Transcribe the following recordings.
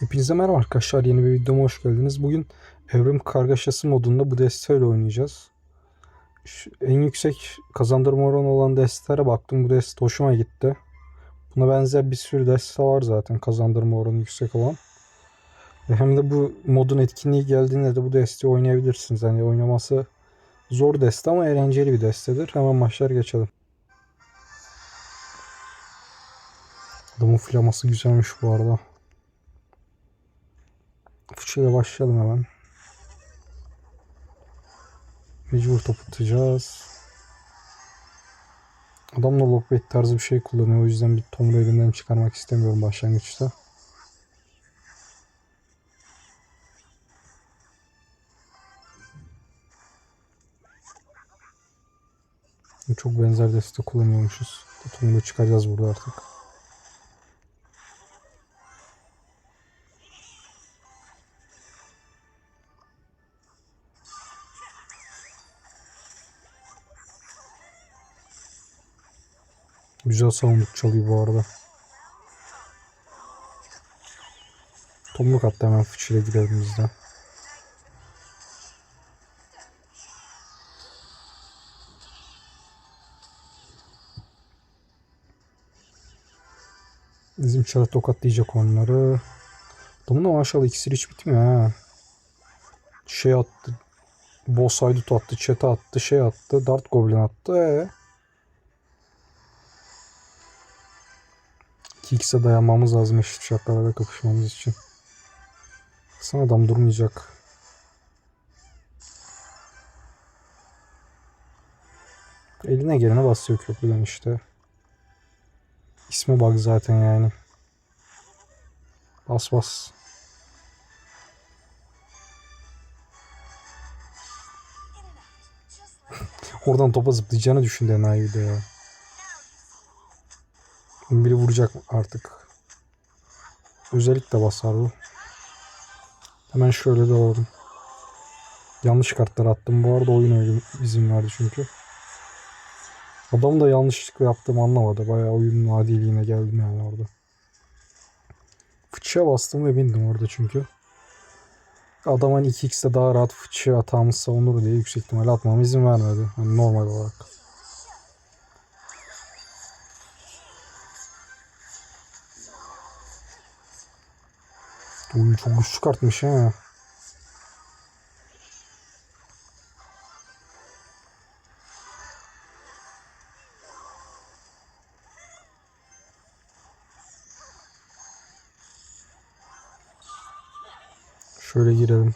Hepinize merhaba arkadaşlar. Yeni bir videoma hoş geldiniz. Bugün Evrim Kargaşası modunda bu desteyle oynayacağız. Şu en yüksek kazandırma oranı olan destelere baktım. Bu deste hoşuma gitti. Buna benzer bir sürü deste var zaten kazandırma oranı yüksek olan. Ve hem de bu modun etkinliği geldiğinde de bu desteği oynayabilirsiniz. Yani oynaması zor deste ama eğlenceli bir destedir. Hemen maçlar geçelim. Adamın flaması güzelmiş bu arada. Fıçıyla başlayalım hemen. Mecbur top atacağız. Adam da lockbait tarzı bir şey kullanıyor. O yüzden bir Tom'u elimden çıkarmak istemiyorum başlangıçta. Çok benzer deste kullanıyormuşuz. Tom'u çıkaracağız burada artık. Güzel savunduk çalıyor bu arada. Tomruk attı hemen fıçıyla girelim biz de. Bizim çarı tokatlayacak onları. Adamın da maşallah iksir hiç bitmiyor ha. Şey attı. Boss haydut attı, çete attı, şey attı, dart goblin attı. Ee? 2x'e dayanmamız lazım eşit şartlarda kapışmamız için. Sana adam durmayacak. Eline gelene basıyor köprüden işte. İsme bak zaten yani. Bas bas. Oradan topa zıplayacağını düşündü enayi de ya. Biri vuracak artık. Özellikle basar bu. Hemen şöyle de alalım. Yanlış kartlar attım. Bu arada oyun izin verdi çünkü. Adam da yanlışlıkla yaptığımı anlamadı. Bayağı oyunun adiliğine geldim yani orada. Fıçıya bastım ve bindim orada çünkü. Adam hani 2x'te daha rahat fıçı atağımız savunur diye yüksek ihtimalle atmama izin vermedi. Hani normal olarak. Oyun çok güç çıkartmış ha. Şöyle girelim.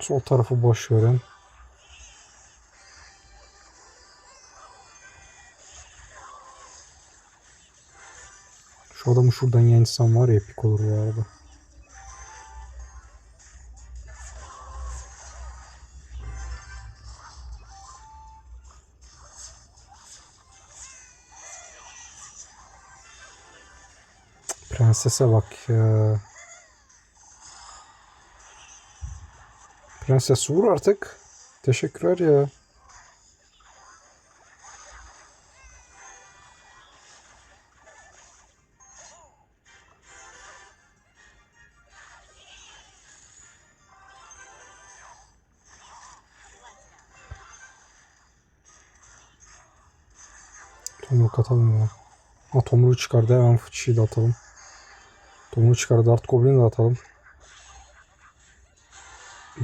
Sol tarafı boş verin. Şu adamı şuradan yensem var ya epik olur bu arada. Prensese bak ya. Prenses vur artık. Teşekkürler ya. Tomruk atalım ya. Ha tomruğu çıkardı hemen fıçıyı da atalım. Tomruğu çıkardı Dart Goblin'i de atalım.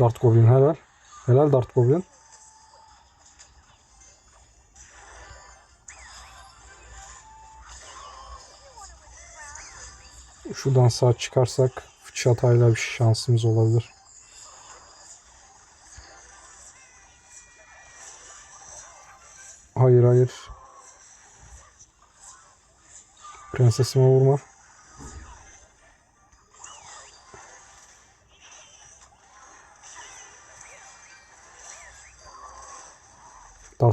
Dart Goblin helal. Helal Dart Goblin. Şuradan sağ çıkarsak fıçı hatayla bir şansımız olabilir. Hayır hayır. Prensesime vurma.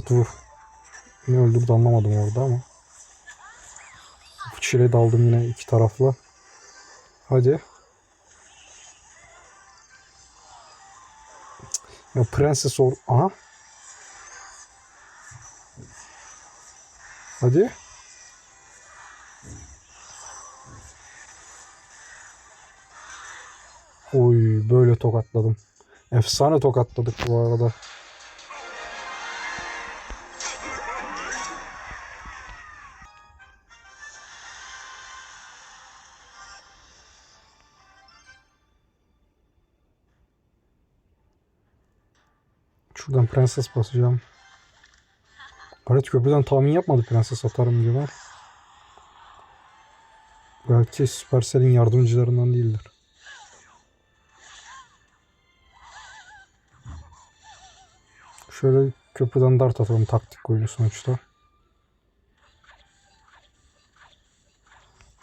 Vur. Ne öldürdü anlamadım orada ama. Fıçıre daldım yine iki tarafla. Hadi. Ya prenses or... Aha. Hadi. Oy böyle tokatladım. Efsane tokatladık bu arada. Şuradan prenses basacağım. Harit köprüden tahmin yapmadı prenses atarım diyorlar. Belki Supercell'in yardımcılarından değildir. Şöyle köprüden dart atalım taktik oyunu sonuçta.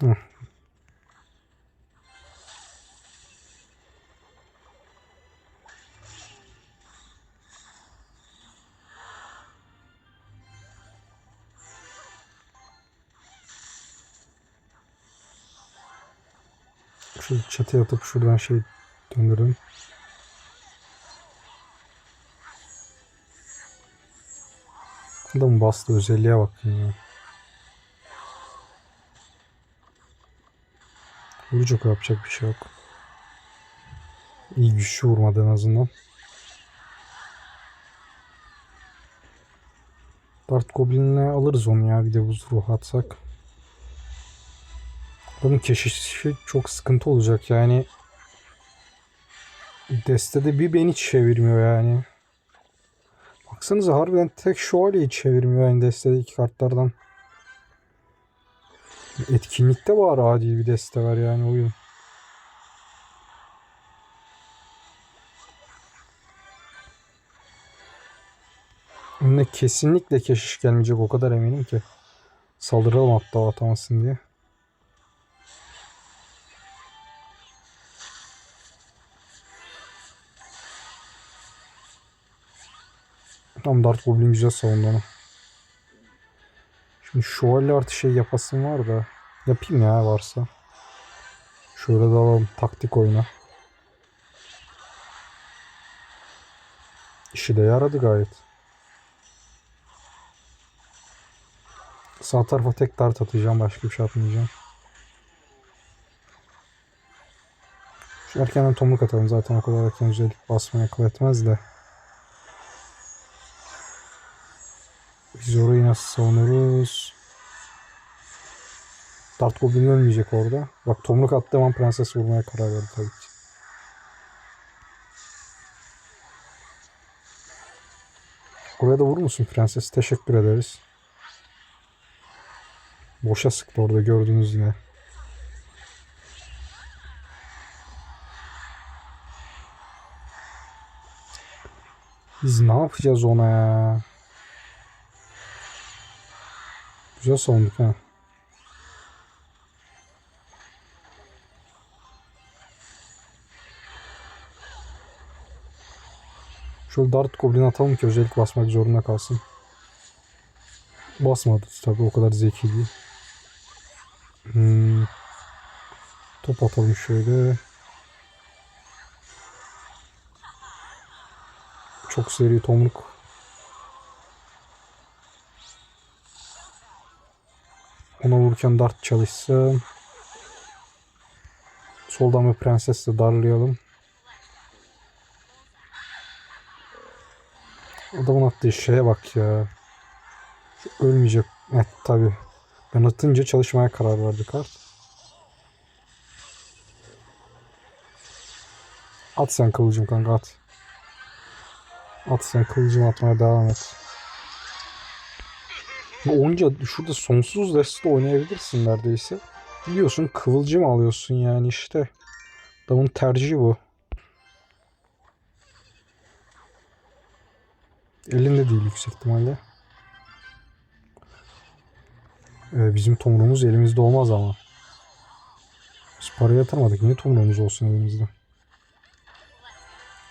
Hı. Şu çatıya atıp şuradan şey döndürelim. Adam bastı özelliğe bakın ya. Vuracak yapacak bir şey yok. İyi güçlü vurmadı en azından. Dart Goblin'le alırız onu ya bir de buz ruhu atsak. Adamın keşişi çok sıkıntı olacak yani. Destede bir beni çevirmiyor yani. Baksanıza harbiden tek şövalyeyi çevirmiyor yani destedeki kartlardan. Etkinlikte var adil bir deste var yani oyun. Önüne kesinlikle keşiş gelmeyecek o kadar eminim ki. Saldıralım hatta atamasın diye. Tam Dart Goblin güzel savundu onu. Şimdi şövalye artı şey yapasım var da. Yapayım ya varsa. Şöyle dalalım taktik oyuna. İşi de yaradı gayet. Sağ tarafa tek dart atacağım. Başka bir şey atmayacağım. Şu erkenden tomruk atalım. Zaten o kadar erken özellik basmaya akıl etmez de. Biz orayı nasıl savunuruz? Dart Goblin ölmeyecek orada. Bak tomruk attığım an prenses vurmaya karar verdi tabii ki. Oraya da vurur musun prenses? Teşekkür ederiz. Boşa sıktı orada gördünüz yine. Biz ne yapacağız ona ya? Güzel savunduk ha. Şöyle Dart Goblin atalım ki özellik basmak zorunda kalsın. Basmadı tabii o kadar zeki değil. Hmm. Top atalım şöyle. Çok seri tomruk. Ona vururken dart çalışsın. Soldan bir prensesle darlayalım. Adamın attığı şeye bak ya. Ölmeyecek. Evet tabi. Ben atınca çalışmaya karar verdi kart. At sen kılıcım kanka at. At sen kılıcım atmaya devam et. Onca şurada sonsuz deste oynayabilirsin neredeyse. Biliyorsun kıvılcım alıyorsun yani işte. Adamın tercihi bu. Elinde değil yüksek ihtimalle. Ee, bizim tomruğumuz elimizde olmaz ama. Biz parayı yatırmadık. Niye tomruğumuz olsun elimizde?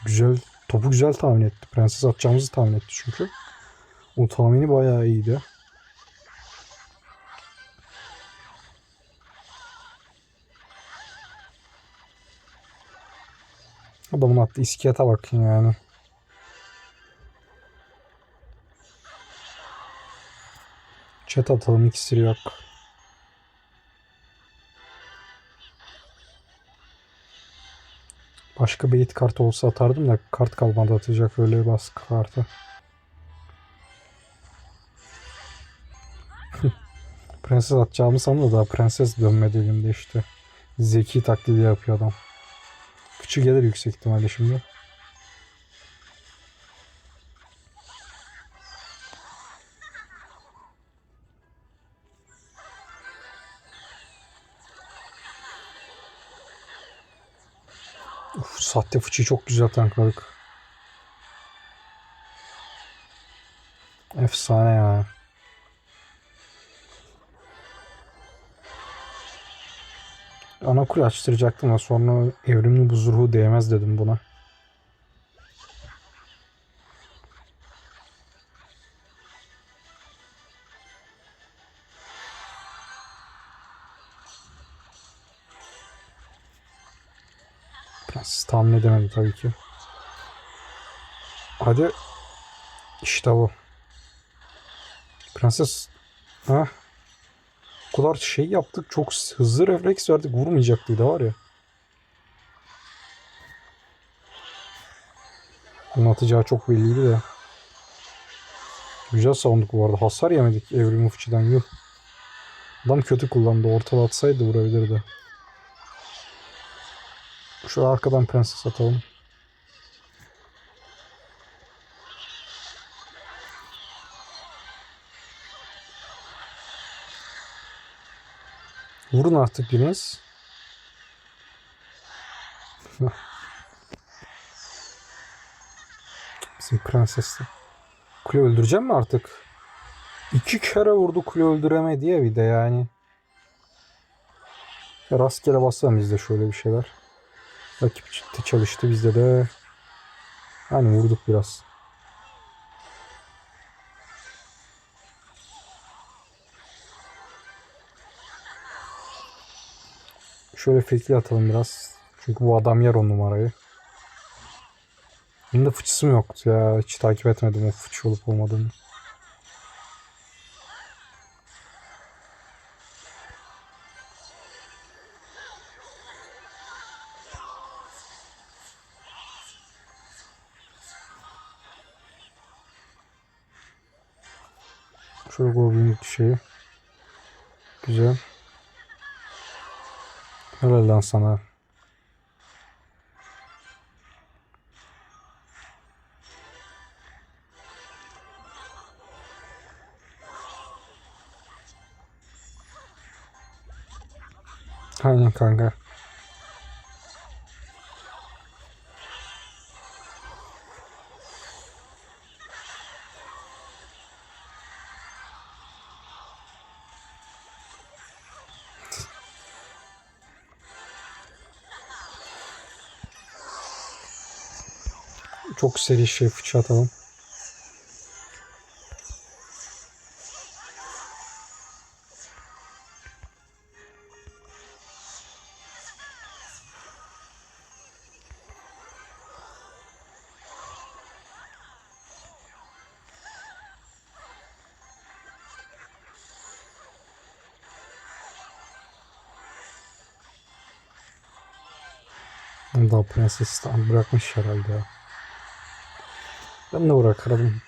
Güzel. Topu güzel tahmin etti. Prenses atacağımızı tahmin etti çünkü. O tahmini bayağı iyiydi. Adamın attığı iskelete bakın yani. Chat atalım iksiri yok. Başka beyit kartı olsa atardım da kart kalmadı atacak öyle baskı kartı. Prenses atacağımı sandı da prenses dönmedi elimde işte. Zeki taklidi yapıyor adam. Küçük gelir yüksek ihtimalle şimdi. Uf, sahte fıçıyı çok güzel tankladık. Efsane ya. Kule açtıracaktım ama sonra evrimli buz değmez dedim buna. Prenses tahmin edemedi tabii ki. Hadi. İşte bu. Prenses. Ha? Kadar şey yaptık. Çok hızlı refleks verdik. Vurmayacaktı da var ya. Onun atacağı çok belliydi de. Güzel savunduk bu arada. Hasar yemedik evrim ufçıdan. Yuh. Adam kötü kullandı. Ortada atsaydı vurabilirdi. Şu arkadan prenses atalım. Vurun artık biriniz. Bizim prensesle. Kule öldüreceğim mi artık? İki kere vurdu kule öldüremedi ya bir de yani. Ya rastgele basalım biz şöyle bir şeyler. Rakip çalıştı bizde de. Hani vurduk biraz. Şöyle fekli atalım biraz. Çünkü bu adam yer on numarayı. Benim de fıçısım yoktu ya. Hiç takip etmedim o fıçı olup olmadığını. Şöyle goblinlik şeyi. Güzel. Helal lan sana. Aynen kanka. Çok seri şey fıçı atalım. Daha prenses tam bırakmış herhalde ya. Ben de bırakırım.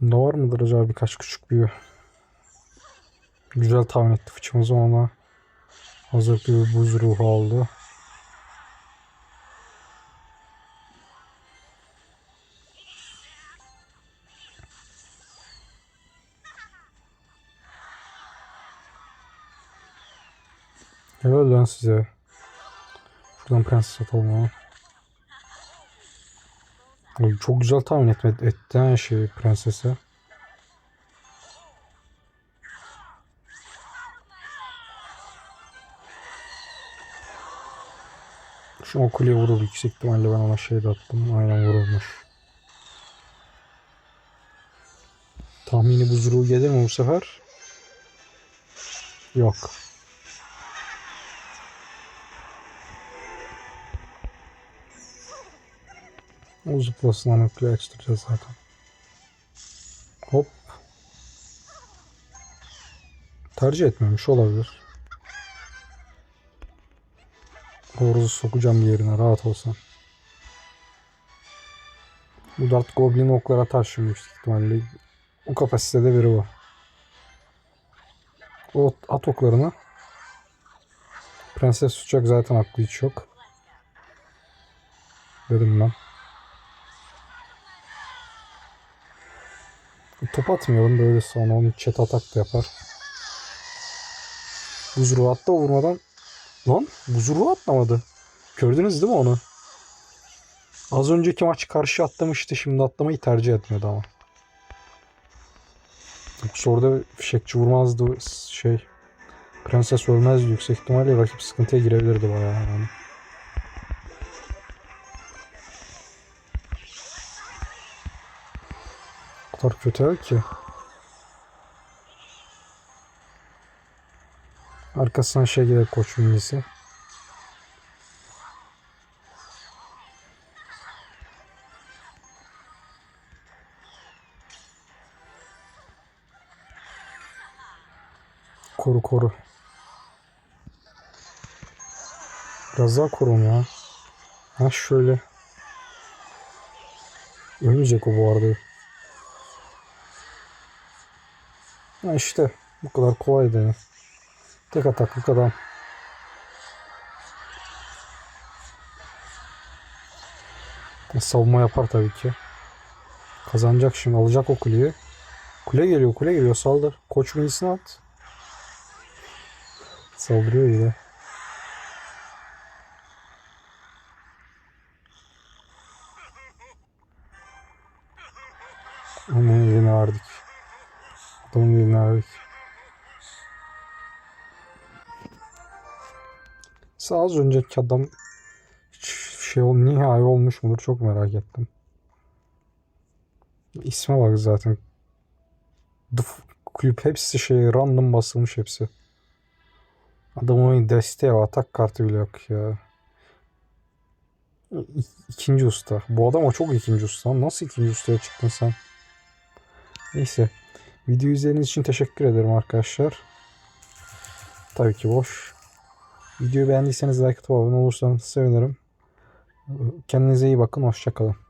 Bunda var mıdır acaba birkaç küçük büyü? Güzel tahmin etti fıçımızı ona. Hazır bir buz ruhu aldı. Helal lan size. Şuradan prenses atalım ama. Çok güzel tahmin etme, etti her şeyi prensese. Şu o kuleye vurur yüksek ihtimalle ben ona şey de attım. Aynen vurulmuş. Tahmini buzruğu gelir mi bu sefer? Yok. O zıplasın play açtıracağız zaten. Hop. Tercih etmemiş olabilir. Doğrusu sokacağım yerine rahat olsan. Bu dart goblin oklar atar şimdi ihtimalle. O kapasitede biri bu. O at oklarını. Prenses tutacak zaten aklı hiç yok. Dedim ben. Top atmayalım böyle sonra onu chat atak da yapar. Buz ruhu attı vurmadan. Lan buz ruhu atlamadı. Gördünüz değil mi onu? Az önceki maç karşı atlamıştı şimdi atlamayı tercih etmedi ama. Yoksa orada fişekçi vurmazdı şey. Prenses ölmezdi yüksek ihtimalle rakip sıkıntıya girebilirdi bayağı yani. Kadar kötü ki. Arkasına şey gelir koç minnisi. Koru koru. Biraz daha korun ya. Ha şöyle. Ölmeyecek o bu arada. Ha işte bu kadar kolaydı ya. Tek ataklık adam. Savunma yapar tabii ki. Kazanacak şimdi. Alacak o kuleyi. Kule geliyor, kule geliyor. Saldır. Koç minisini at. Saldırıyor yine. Sağ az önceki adam şey ol, nihai olmuş mudur çok merak ettim. İsme bak zaten. The kulüp hepsi şey random basılmış hepsi. Adamın desteği atak kartı bile yok ya. İkinci usta. Bu adam o çok ikinci usta. Nasıl ikinci ustaya çıktın sen? Neyse. Video izlediğiniz için teşekkür ederim arkadaşlar. Tabii ki boş. Videoyu beğendiyseniz like atıp abone olursanız sevinirim. Kendinize iyi bakın. Hoşçakalın.